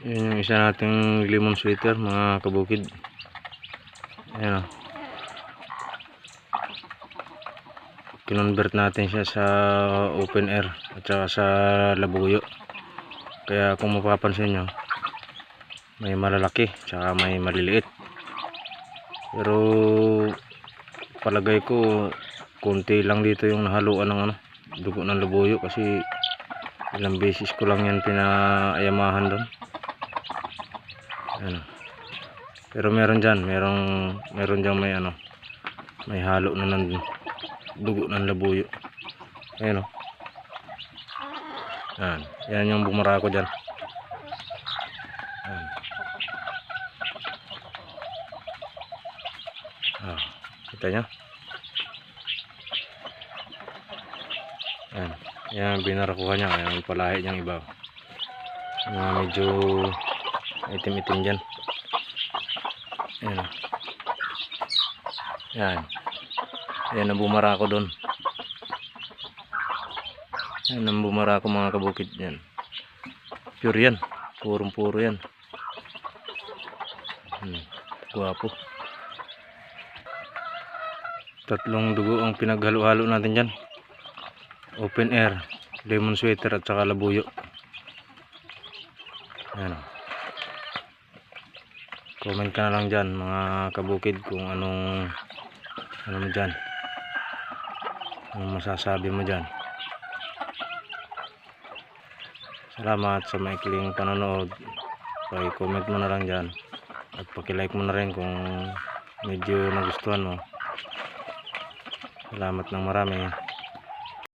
Yun yung isa nating lemon sweater mga kabukid. Ayan o. Kinonvert natin siya sa open air at saka sa labuyo. Kaya kung mapapansin nyo, may malalaki tsaka may maliliit. Pero palagay ko konti lang dito yung nahaluan ng ano, dugo ng labuyo kasi ilang beses ko lang yan pinaayamahan doon. Ano. Pero meron diyan, merong meron diyan may ano, may halo na ng dugo ng labuyo. Ayun oh. Yan, yan yung bumara ko diyan. Yan. Ah, kita nyo? Yan, yan binarakuha niya, yan palahi niyang iba. Mga medyo itim-itim dyan. Yan. Yan. Yan ang bumara ko doon. Yan ang bumara ko mga kabukid yan. Pure yan. Purong puro yan. Hmm. Guwapo. Tatlong dugo ang pinaghalo-halo natin dyan. Open air, lemon sweater at saka labuyo. Yan. Comment ka na lang dyan mga kabukid kung anong ano mo dyan. Anong masasabi mo dyan. Salamat sa maikling panonood. Paki-comment mo na lang dyan. At paki-like mo na rin kung medyo nagustuhan mo. Salamat ng marami.